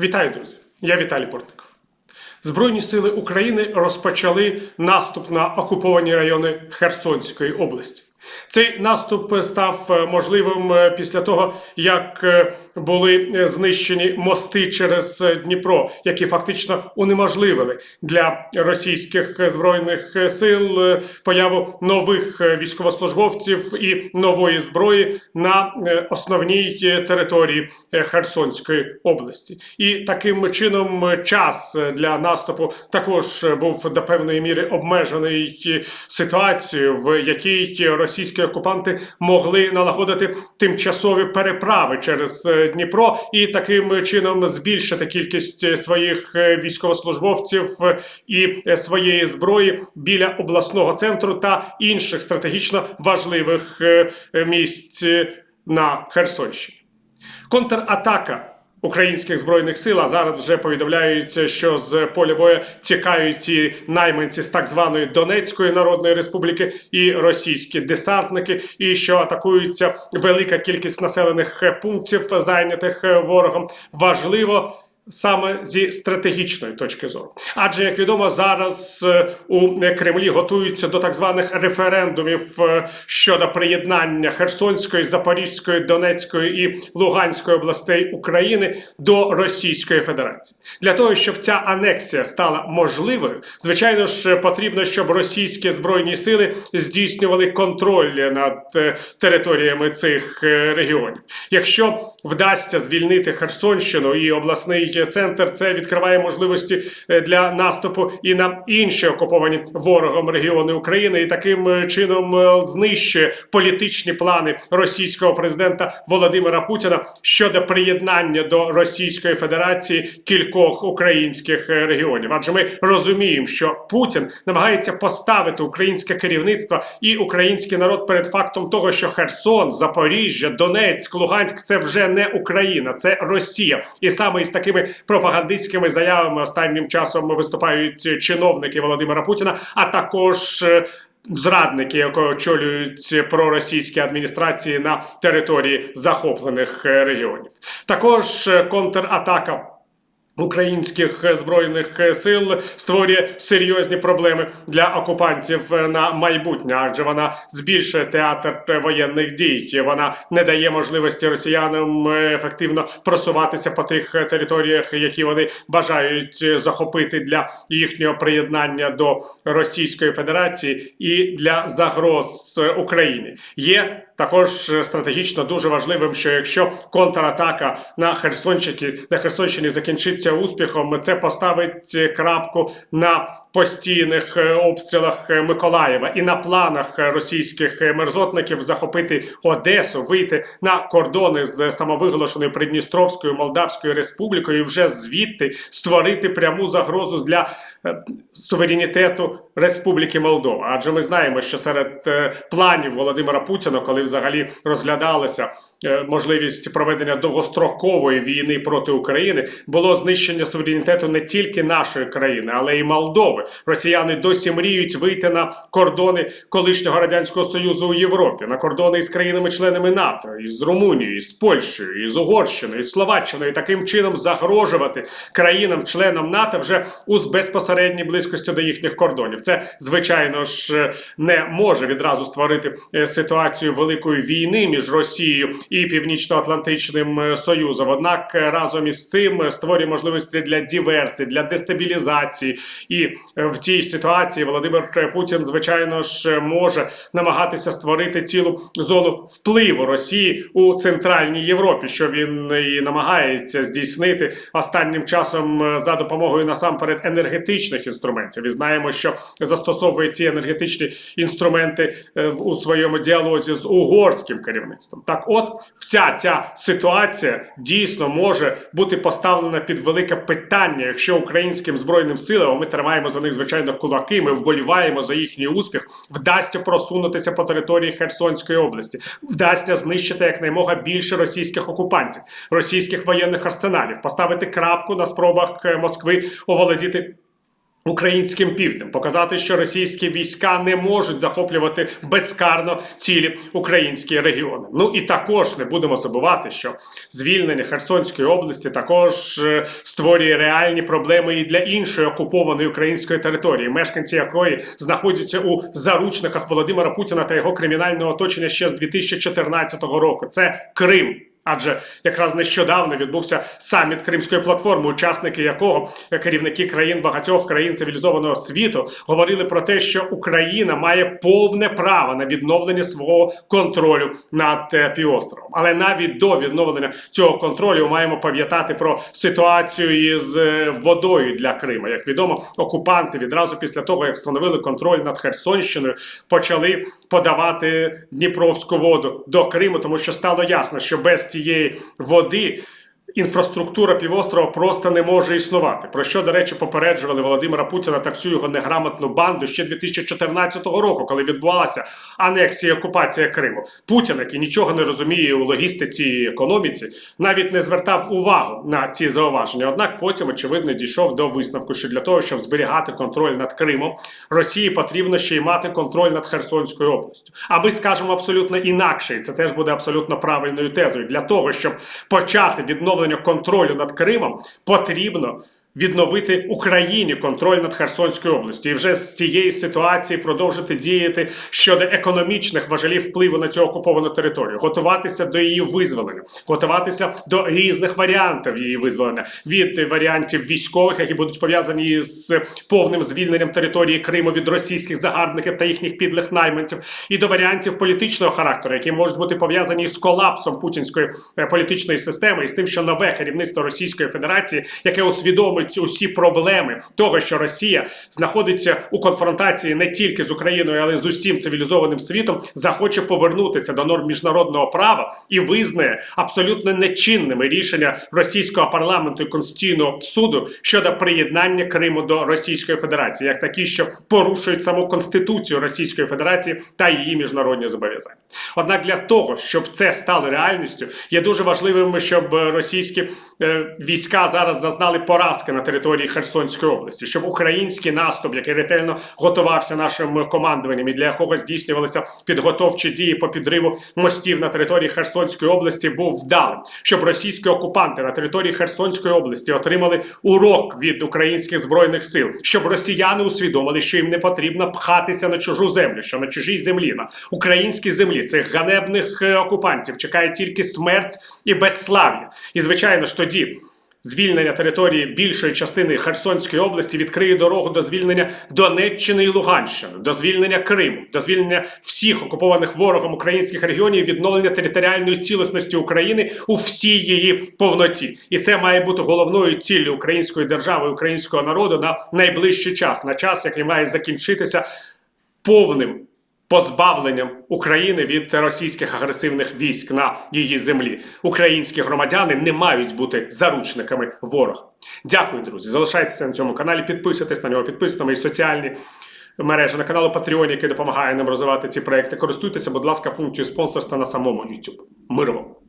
Вітаю, друзі! Я Віталій Портников. Збройні сили України розпочали наступ на окуповані райони Херсонської області. Цей наступ став е, можливим е, після того, як е, були знищені мости через Дніпро, які фактично унеможливили для російських збройних сил появу нових військовослужбовців і нової зброї на основній території Херсонської області. І таким чином час для наступу також був до певної міри обмежений ситуацією, в якій російські окупанти могли налагодити тимчасові переправи через е, Дніпро і таким чином збільшити кількість е, своїх е, військовослужбовців і своєї зброї біля обласного центру та інших стратегічно важливих місць на Херсонщині. Контратака українських збройних сил а зараз вже повідомляється, що з поля бою тікають ці найманці з так званої Донецької Народної Республіки і російські десантники, і що атакується велика кількість населених пунктів, зайнятих е, ворогом. Важливо. Саме зі стратегічної точки зору, адже як відомо, зараз е, у Кремлі готуються до так званих референдумів е, щодо приєднання Херсонської, Запорізької, Донецької і Луганської областей України до Російської Федерації. Для того щоб ця анексія стала можливою, звичайно ж потрібно, щоб російські збройні сили здійснювали контроль над е, територіями цих регіонів. Якщо вдасться звільнити Херсонщину і обласний центр, це відкриває можливості е, для наступу і на інші окуповані ворогом регіони України, і таким е, чином е, знищує політичні плани російського президента Володимира Путіна щодо приєднання до Російської Федерації кількох українських регіонів. Адже ми розуміємо, що Путін намагається поставити українське керівництво і український народ перед фактом того, що Херсон, Запоріжжя, Донецьк, Луганськ це вже не Україна, це Росія. І саме із такими пропагандистськими заявами останнім часом виступають чиновники Володимира Путіна, а також. е, Зрадники, які очолюють проросійські адміністрації на території захоплених е, регіонів, також е, контратака Українських збройних е, сил створює серйозні проблеми для окупантів е, на майбутнє, адже вона збільшує театр воєнних дій. Вона не дає можливості росіянам е, ефективно просуватися по тих територіях, які вони бажають захопити для їхнього приєднання до Російської Федерації і для загроз Україні. Є також стратегічно дуже важливим, що якщо контратака на Херсонщині на Херсонщині закінчиться успіхом, це поставить крапку на постійних е, обстрілах е, Миколаєва і на планах російських е, мерзотників захопити Одесу, вийти на кордони з самовиголошеною Придністровською Молдавською Республікою, і вже звідти створити пряму загрозу для суверенітету Республіки Молдова. Адже ми знаємо, що серед планів Володимира Путіна, коли взагалі розглядалася е, можливість проведення довгострокової війни проти України, було знищення суверенітету не тільки нашої країни, але й Молдови. Росіяни досі мріють вийти на кордони колишнього радянського союзу у Європі, на кордони із країнами-членами НАТО, із Румунією, із Польщею, із Угорщиною, із Словаччиною, і таким чином загрожувати країнам-членам НАТО вже у безпосередній близькості до їхніх кордонів. Це звичайно ж е, не може відразу створити е, ситуацію великої війни між Росією і Північно-Атлантичним е, Союзом. Однак е, разом із цим е, створює можливості для диверсії, для дестабілізації. І в цій ситуації Володимир Путін, звичайно ж, може намагатися створити цілу зону впливу Росії у центральній Європі, що він і намагається здійснити останнім часом за допомогою насамперед енергетичних інструментів. І знаємо, що застосовує ці енергетичні інструменти у своєму діалозі з угорським керівництвом. Так, от вся ця ситуація дійсно може бути поставлена під велике питання, якщо українським збройним силам а ми тримаємо за них звичайно кулаки. Ми вболіваємо за їхній успіх. Вдасться просунутися по території Херсонської області, вдасться знищити якнаймога більше російських окупантів, російських воєнних арсеналів, поставити крапку на спробах е, Москви оволодіти Українським півднем показати, що російські війська не можуть захоплювати безкарно цілі українські регіони. Ну і також не будемо забувати, що звільнення Херсонської області також е, створює реальні проблеми і для іншої окупованої української території, мешканці якої знаходяться у заручниках Володимира Путіна та його кримінального оточення ще з 2014 року. Це Крим. Адже якраз нещодавно відбувся саміт Кримської платформи, учасники якого керівники країн багатьох країн цивілізованого світу говорили про те, що Україна має повне право на відновлення свого контролю над е, півостровом. Але навіть до відновлення цього контролю маємо пам'ятати про ситуацію із е, водою для Крима. Як відомо, окупанти відразу після того, як встановили контроль над Херсонщиною, почали подавати Дніпровську воду до Криму, тому що стало ясно, що без цієї води. Інфраструктура півострова просто не може існувати. Про що, до речі, попереджували Володимира Путіна та всю його неграмотну банду ще 2014 року, коли відбувалася анексія і окупація Криму. Путін, який нічого не розуміє у логістиці і економіці, навіть не звертав увагу на ці зауваження. Однак потім, очевидно, дійшов до висновку, що для того, щоб зберігати контроль над Кримом, Росії потрібно ще й мати контроль над Херсонською областю. Аби скажемо абсолютно інакше, і це теж буде абсолютно правильною тезою. Для того, щоб почати відновлення контролю над Кримом, потрібно. Відновити Україні контроль над Херсонською областю. І вже з цієї ситуації продовжити діяти щодо економічних важелів впливу на цю окуповану територію, готуватися до її визволення, готуватися до різних варіантів її визволення. Від варіантів військових, які будуть пов'язані з повним звільненням території Криму від російських загарбників та їхніх підлих найманців, і до варіантів політичного характеру, які можуть бути пов'язані з колапсом путінської е, політичної системи і з тим, що нове керівництво Російської Федерації, яке усвідомить ці усі проблеми того, що Росія знаходиться у конфронтації не тільки з Україною, але й з усім цивілізованим світом, захоче повернутися до норм міжнародного права і визнає абсолютно нечинними рішення російського парламенту і конституційного суду щодо приєднання Криму до Російської Федерації, як такі, що порушують саму конституцію Російської Федерації та її міжнародні зобов'язання. Однак для того, щоб це стало реальністю, є дуже важливим, щоб російські е, війська зараз зазнали поразки на території Херсонської області, щоб український наступ, який ретельно готувався нашим командуванням і для якого здійснювалися підготовчі дії по підриву мостів на території Херсонської області, був вдалим, щоб російські окупанти на території Херсонської області отримали урок від українських збройних сил, щоб росіяни усвідомили, що їм не потрібно пхатися на чужу землю, що на чужій землі, на українській землі цих ганебних е, окупантів чекає тільки смерть і безслав'я. І звичайно ж тоді. Звільнення території більшої частини Херсонської області відкриє дорогу до звільнення Донеччини і Луганщини, до звільнення Криму, до звільнення всіх окупованих ворогом українських регіонів, відновлення територіальної цілісності України у всій її повноті. І це має бути головною ціллю української держави, українського народу на найближчий час, на час, який має закінчитися повним позбавленням України від російських агресивних військ на її землі. Українські громадяни не мають бути заручниками ворога. Дякую, друзі. Залишайтеся на цьому каналі, підписуйтесь на нього, підписуйтесь на мої соціальні. Мережі на каналу Patreon, який допомагає нам розвивати ці проекти. Користуйтеся, будь ласка, функцією спонсорства на самому YouTube. Мир вам!